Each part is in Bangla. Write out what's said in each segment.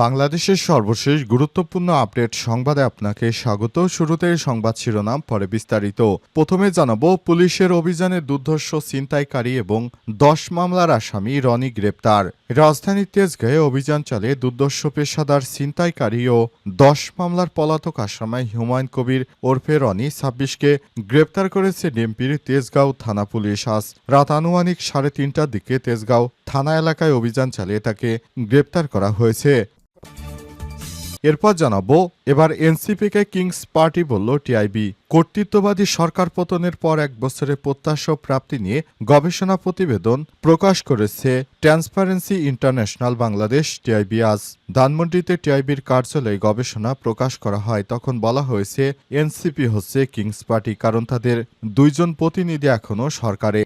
বাংলাদেশের সর্বশেষ গুরুত্বপূর্ণ আপডেট সংবাদে আপনাকে স্বাগত। শুরুতে সংবাদ শিরোনাম, পরে বিস্তারিত। প্রথমে জানাব, পুলিশের অভিযানে দুর্ধর্ষ ছিনতাইকারী এবং দশ মামলার আসামি রনি গ্রেপ্তার। রাজধানীর তেজগাঁয়ে অভিযান চালিয়ে দুর্ধর্ষ পেশাদার ছিনতাইকারী ও দশ মামলার পলাতক আসামাই হুমায়ুন কবির ওরফে রনি ছাব্বিশকে গ্রেপ্তার করেছে ডিএমপির তেজগাঁও থানা পুলিশ। আজ রাত আনুমানিক সাড়ে তিনটার দিকে তেজগাঁও থানা এলাকায় অভিযান চালিয়ে তাকে গ্রেপ্তার করা হয়েছে। এরপর জানাব, এবার এনসিপিকে কিংস পার্টি বলল টিআইবি। কর্তৃত্ববাদী সরকার পতনের পর এক বছরের প্রত্যাশা প্রাপ্তি নিয়ে গবেষণা প্রতিবেদন প্রকাশ করেছে ট্রান্সপারেন্সি ইন্টারন্যাশনাল বাংলাদেশ টিআইবি। আজ ধানমন্ডিতে টিআইবির কার্যালয়ে গবেষণা প্রকাশ করা হয়। তখন বলা হয়েছে, এনসিপি হচ্ছে কিংস পার্টি, কারণ তাদের দুইজন প্রতিনিধি এখনও সরকারে।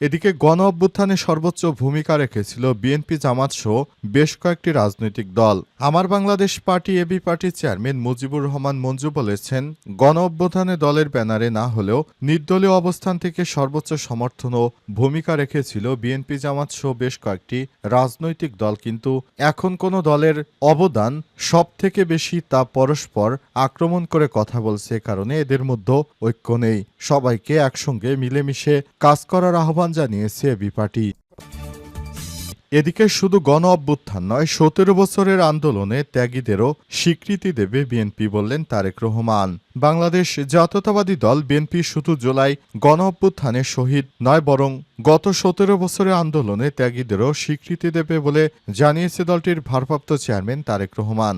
এদিকে গণ অভ্যুত্থানে সর্বোচ্চ ভূমিকা রেখেছিল বিএনপি জামাত সহ বেশ কয়েকটি রাজনৈতিক দল। আমার বাংলাদেশ পার্টি এবি পার্টির চেয়ারম্যান মুজিবুর রহমান মঞ্জু বলেছেন গণ অভ্যুত্থানে দলের ব্যানারে না হলেও নির্দলীয় অবস্থান থেকে সর্বোচ্চ সমর্থন ও ভূমিকা রেখেছিল বিএনপি জামাত সহ বেশ কয়েকটি রাজনৈতিক দল। কিন্তু এখন কোনো দলের অবদান সব থেকে বেশি তা পরস্পর আক্রমণ করে কথা বলছে কারণে এদের মধ্যে ঐক্য নেই। সবাইকে একসঙ্গে মিলেমিশে কাজ করার আহ্বান জানিয়েছে এবি পার্টি। এদিকে শুধু গণ অভ্যুত্থান নয়, সতেরো বছরের আন্দোলনে ত্যাগীদেরও স্বীকৃতি দেবে বিএনপি বললেন তারেক রহমান। বাংলাদেশ জাতীয়তাবাদী দল বিএনপি শুধু জুলাই গণ অভ্যুত্থানে শহীদ নয়, বরং গত সতেরো বছরের আন্দোলনে ত্যাগীদেরও স্বীকৃতি দেবে বলে জানিয়েছে দলটির ভারপ্রাপ্ত চেয়ারম্যান তারেক রহমান।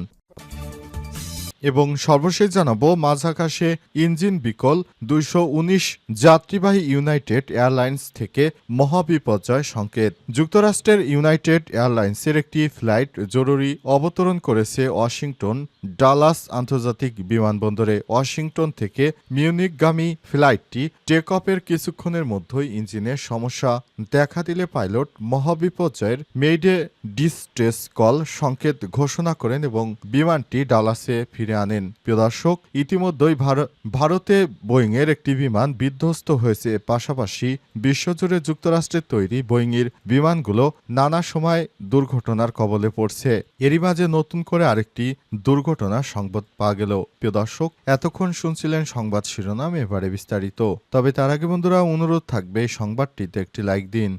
এবং সর্বশেষ জানাব, মাঝ আকাশে ইঞ্জিন বিকল, দুইশো উনিশ যাত্রীবাহী ইউনাইটেড এয়ারলাইন্স থেকে মহাবিপর্যয় সংকেত। যুক্তরাষ্ট্রের ইউনাইটেড এয়ারলাইন্সের একটি ফ্লাইট জরুরি অবতরণ করেছে ওয়াশিংটন ডালাস আন্তর্জাতিক বিমানবন্দরে। ওয়াশিংটন থেকে মিউনিকগামী ফ্লাইটটি টেক অফের কিছুক্ষণের মধ্যেই ইঞ্জিনের সমস্যা দেখা দিলে পাইলট মহাবিপর্যয়ের মেইডে ডিস্ট্রেস কল সংকেত ঘোষণা করেন এবং বিমানটি ডালাসে ফিরে আনেন। প্রিয় দর্শক, ইতিমধ্যেই ভার- ভারতে বোয়িংয়ের একটি বিমান বিধ্বস্ত হয়েছে। পাশাপাশি বিশ্বজুড়ে যুক্তরাষ্ট্রের তৈরি বোয়িংয়ের বিমানগুলো নানা সময় দুর্ঘটনার কবলে পড়ছে। এরই মাঝে নতুন করে আরেকটি দুর্ঘটনার সংবাদ পাওয়া গেল। প্রিয় দর্শক, এতক্ষণ শুনছিলেন সংবাদ শিরোনাম, এবারে বিস্তারিত। তবে তার আগে বন্ধুরা, অনুরোধ থাকবে সংবাদটিতে একটি লাইক দিন।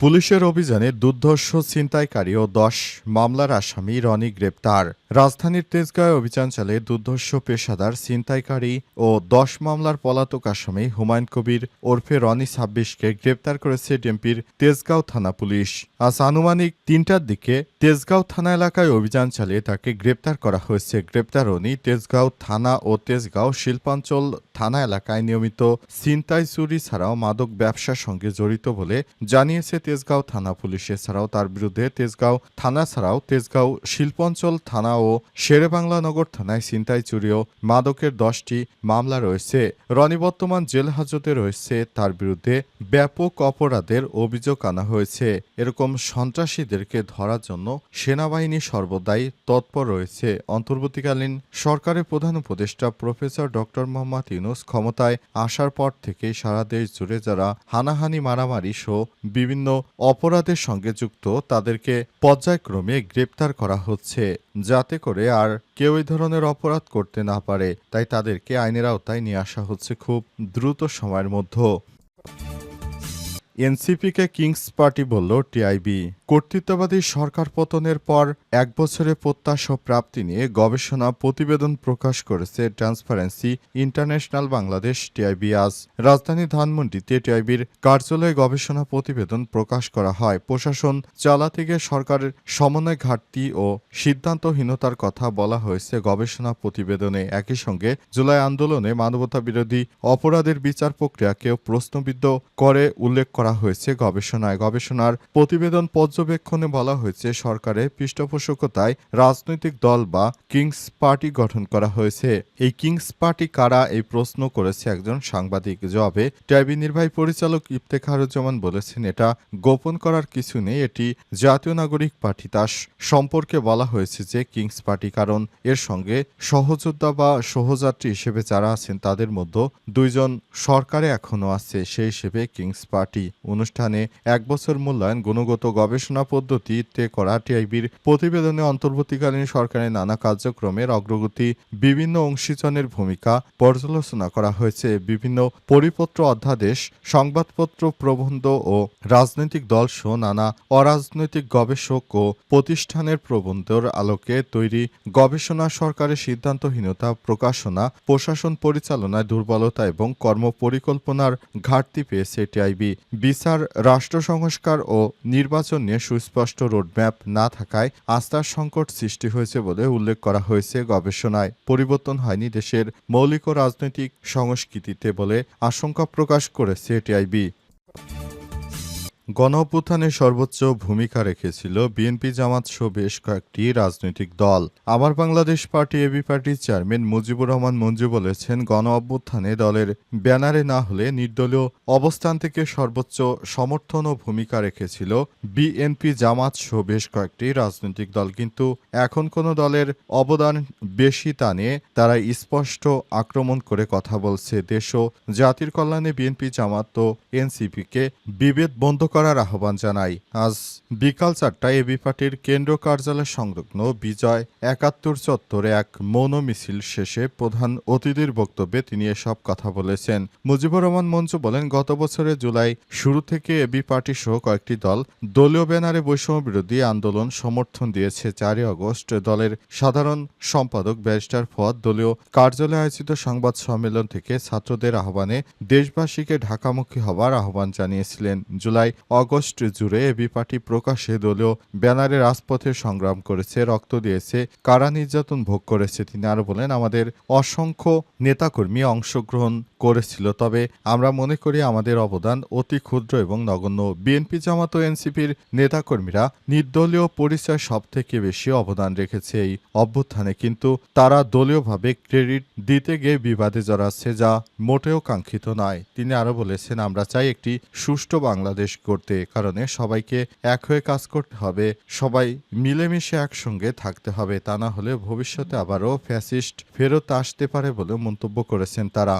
পুলিশের অভিযানে দুর্ধর্ষ ছিনতাইকারী ও দশ মামলার আসামি রনি গ্রেপ্তার। রাজধানীর তেজগাঁয়ে অভিযান চালিয়ে দুর্ধর্ষ পেশাদার, ছিনতাইকারী ও দশ মামলার পলাতক আসামি হুমায়ুন কবির ওরফে রনি ছাব্বিশকে গ্রেপ্তার করেছে ডিএমপির তেজগাঁও থানা পুলিশ। আজ আনুমানিক তিনটার দিকে তেজগাঁও থানা এলাকায় অভিযান চালিয়ে তাকে গ্রেপ্তার করা হয়েছে। গ্রেপ্তার রনি তেজগাঁও থানা ও তেজগাঁও শিল্পাঞ্চল থানা এলাকায় নিয়মিত ছিনতাই, চুরি ছাড়াও মাদক ব্যবসার সঙ্গে জড়িত বলে জানিয়েছে তেজগাঁও থানা পুলিশ। এছাড়াও তার বিরুদ্ধে তেজগাঁও থানা ছাড়াও তেজগাঁও শিল্পাঞ্চল থানা শেরেবাংলা নগর থানায় ছিনতাই চুরি ও মাদকের দশটি মামলা রয়েছে। রনি বর্তমান জেল হাজতে রয়েছে, তার বিরুদ্ধে ব্যাপক অপরাধের অভিযোগ আনা হয়েছে। এরকম সন্ত্রাসীদেরকে ধরার জন্য সেনাবাহিনী সর্বদাই তৎপর রয়েছে। অন্তর্বর্তীকালীন সরকারের প্রধান উপদেষ্টা প্রফেসর ডক্টর মোহাম্মদ ইউনুস ক্ষমতায় আসার পর থেকে সারা দেশ জুড়ে যারা হানাহানি, মারামারি সহ বিভিন্ন অপরাধের সঙ্গে যুক্ত, তাদেরকে পর্যায়ক্রমে গ্রেপ্তার করা হচ্ছে। যাতে করে আর কেউ এই ধরনের অপরাধ করতে না পারে। তাই তাদেরকে আইনের আওতায় নিয়ে আসা হচ্ছে খুব দ্রুত সময়ের মধ্যে। এনসিপিকে কিংস পার্টি বলল টিআইবি কর্তৃত্ববাদী সরকার পতনের পর এক বছরের প্রত্যাশা প্রাপ্তি নিয়ে গবেষণা প্রতিবেদন প্রকাশ করেছে ট্রান্সপারেন্সি ইন্টারন্যাশনাল বাংলাদেশ টিআইবি আজ রাজধানী ধানমন্ডিতে টিআইবির কার্যালয়ে গবেষণা প্রতিবেদন প্রকাশ করা হয়। প্রশাসন চালাতে গিয়ে সরকারের সমন্বয় ঘাটতি ও সিদ্ধান্তহীনতার কথা বলা হয়েছে গবেষণা প্রতিবেদনে। একই সঙ্গে জুলাই আন্দোলনে মানবতা বিরোধী অপরাধের বিচার প্রক্রিয়াকেও প্রশ্নবিদ্ধ করে উল্লেখ করা হয়েছে গবেষণায়। গবেষণার প্রতিবেদন পর্যবেক্ষণে বলা হয়েছে সরকারের পৃষ্ঠপোষকতায় রাজনৈতিক দল বা কিংস পার্টি গঠন করা হয়েছে। এই কিংস পার্টি কারা? এই প্রশ্ন করেছে একজন সাংবাদিক। জবাবে, ট্যাবি নির্বাহী পরিচালক ইফতেখারুজ্জামান বলেছেন, এটা গোপন করার কিছু নেই। এটি জাতীয় নাগরিক পার্টি। তার সম্পর্কে বলা হয়েছে যে, কিংস পার্টি কারণ এর সঙ্গে সহযোদ্ধা বা সহযাত্রী হিসেবে যারা আছেন, তাদের মধ্যে দুইজন সরকারে এখনও আছে। সেই হিসেবে কিংস পার্টি অনুষ্ঠানে এক বছর মূল্যায়ন গুণগত গবেষণা পদ্ধতিতে করা টিআইবির প্রতিবেদনে অন্তর্বর্তীকালীন সরকারের নানা কার্যক্রমের অগ্রগতি, বিভিন্ন অংশীজনের ভূমিকা পর্যালোচনা করা হয়েছে। বিভিন্ন পরিপত্র অধ্যাদেশ, সংবাদপত্র প্রবন্ধ ও রাজনৈতিক দল সহ নানা অরাজনৈতিক গবেষক ও প্রতিষ্ঠানের প্রবন্ধের আলোকে তৈরি গবেষণা সরকারের সিদ্ধান্তহীনতা প্রকাশনা, প্রশাসন পরিচালনায় দুর্বলতা এবং কর্মপরিকল্পনার ঘাটতি পেয়েছে টিআইবি। বিচার, রাষ্ট্র সংস্কার ও নির্বাচন নিয়ে সুস্পষ্ট রোডম্যাপ না থাকায় আস্থার সংকট সৃষ্টি হয়েছে বলে উল্লেখ করা হয়েছে গবেষণায়। পরিবর্তন হয়নি দেশের মৌলিক ও রাজনৈতিক সংস্কৃতিতে বলে আশঙ্কা প্রকাশ করেছে টিআইবি। গণ অভ্যুত্থানে সর্বোচ্চ ভূমিকা রেখেছিল বিএনপি জামাত সহ বেশ কয়েকটি রাজনৈতিক দল। আবার বাংলাদেশ পার্টি এবি পার্টির চেয়ারম্যান মুজিবুর রহমান মঞ্জু বলেছেন গণ অভ্যুত্থানে দলের ব্যানারে না হলে নির্দলীয় অবস্থান থেকে সর্বোচ্চ সমর্থন ও ভূমিকা রেখেছিল বিএনপি জামাত সহ বেশ কয়েকটি রাজনৈতিক দল। কিন্তু এখন কোনো দলের অবদান বেশি তা নিয়ে তারা স্পষ্ট আক্রমণ করে কথা বলছে। দেশ ও জাতির কল্যাণে বিএনপি জামাত ও এনসিপিকে বিভেদ বন্ধ করার আহ্বান জানাই। আজ বিকাল চারটায় এবি পার্টির কেন্দ্র কার্যালয় সংলগ্ন বিজয় একাত্তর চত্বরে এক মৌন মিছিল শেষে প্রধান অতিথির বক্তব্যে তিনি এসব কথা বলেছেন। মুজিবুর রহমান মঞ্চু বলেন, গত বছরের জুলাই শুরু থেকে এবি পার্টি সহ কয়েকটি দল দলীয় ব্যানারে বৈষম্য বিরোধী আন্দোলন সমর্থন দিয়েছে। চারই আগস্ট দলের সাধারণ সম্পাদক ব্যারিস্টার ফদ দলীয় কার্যালয়ে আয়োজিত সংবাদ সম্মেলন থেকে ছাত্রদের আহ্বানে দেশবাসীকে ঢাকামুখী হবার আহ্বান জানিয়েছিলেন। জুলাই অগস্ট জুড়ে এবি পার্টি প্রকাশ্যে দলীয় ব্যানারে রাজপথে সংগ্রাম করেছে, রক্ত দিয়েছে, কারা নির্যাতন ভোগ করেছে তিনি আরও বলেন, আমাদের অসংখ্য নেতাকর্মী অংশগ্রহণ করেছিল, তবে আমরা মনে করি আমাদের অবদান অতি ক্ষুদ্র এবং নগণ্য। বিএনপি জামাত ও এনসিপির নেতাকর্মীরা নির্দলীয় পরিচয় সব থেকে বেশি অবদান রেখেছে এই অভ্যুত্থানে, কিন্তু তারা দলীয়ভাবে ক্রেডিট দিতে গিয়ে বিবাদে জড়াচ্ছে, যা মোটেও কাঙ্ক্ষিত নয়। তিনি আরও বলেছেন, আমরা চাই একটি সুষ্ঠু বাংলাদেশ করতে কারণে সবাইকে এক হয়ে কাজ করতে হবে। সবাই মিলেমিশে একসঙ্গে থাকতে হবে। তা না হলে ভবিষ্যতে আবারও ফ্যাসিস্ট ফেরত আসতে পারে বলে মন্তব্য করেছেন তারা।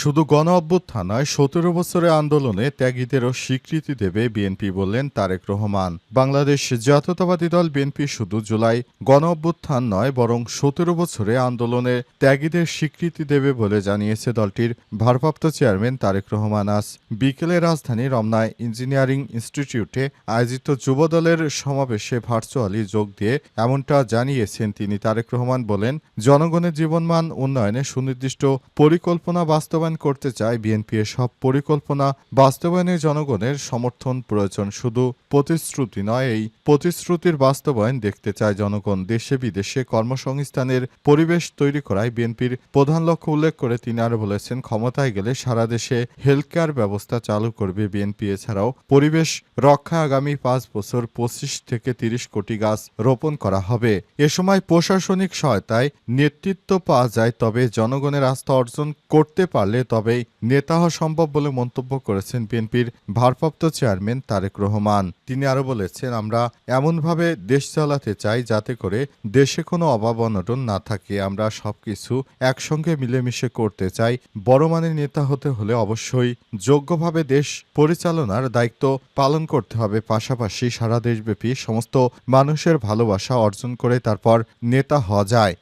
শুধু গণ অভ্যুত্থান নয় সতেরো বছরের আন্দোলনে ত্যাগীদেরও স্বীকৃতি দেবে বিএনপি বললেন তারেক রহমান। বাংলাদেশ জাতীয়তাবাদী দল বিএনপি শুধু জুলাই গণ অভ্যুত্থান নয়, বরং সতেরো বছরে আন্দোলনে ত্যাগীদের স্বীকৃতি দেবে বলে জানিয়েছে দলটির ভারপ্রাপ্ত চেয়ারম্যান তারেক রহমান। আজ বিকেলে রাজধানী রমনায় ইঞ্জিনিয়ারিং ইনস্টিটিউটে আয়োজিত যুবদলের সমাবেশে ভার্চুয়ালি যোগ দিয়ে এমনটা জানিয়েছেন তিনি। তারেক রহমান বলেন, জনগণের জীবনমান উন্নয়নে সুনির্দিষ্ট পরিকল্পনা বাস্তবায়ন করতে চায় বিএনপি সব পরিকল্পনা বাস্তবায়নে জনগণের সমর্থন প্রয়োজন শুধু। প্রতিশ্রুতি নয় এই প্রতিশ্রুতির বাস্তবায়ন দেখতে চায় জনগণ। দেশে বিদেশে কর্মসংস্থানের পরিবেশ তৈরি করায় বিএনপির প্রধান লক্ষ্য উল্লেখ করে তিনি আরও বলেছেন, ক্ষমতায় গেলে সারা দেশে হেলথ কেয়ার ব্যবস্থা চালু করবে বিএনপি। এছাড়াও পরিবেশ রক্ষা আগামী পাঁচ বছর পঁচিশ থেকে তিরিশ কোটি গাছ রোপণ করা হবে। এ সময় প্রশাসনিক সহায়তায় নেতৃত্ব পাওয়া যায়, তবে জনগণের আস্থা অর্জন করতে পারলে তবেই নেতা হওয়া সম্ভব বলে মন্তব্য করেছেন বিএনপির ভারপ্রাপ্ত চেয়ারম্যান তারেক রহমান। তিনি আরও বলেছেন, আমরা এমনভাবে দেশ চালাতে চাই যাতে করে দেশে কোনো অভাব অনটন না থাকে। আমরা সবকিছু একসঙ্গে মিলেমিশে করতে চাই। বড় মানের নেতা হতে হলে অবশ্যই যোগ্যভাবে দেশ পরিচালনার দায়িত্ব পালন করতে হবে। পাশাপাশি সারা দেশব্যাপী সমস্ত মানুষের ভালোবাসা অর্জন করে তারপর নেতা হওয়া যায়।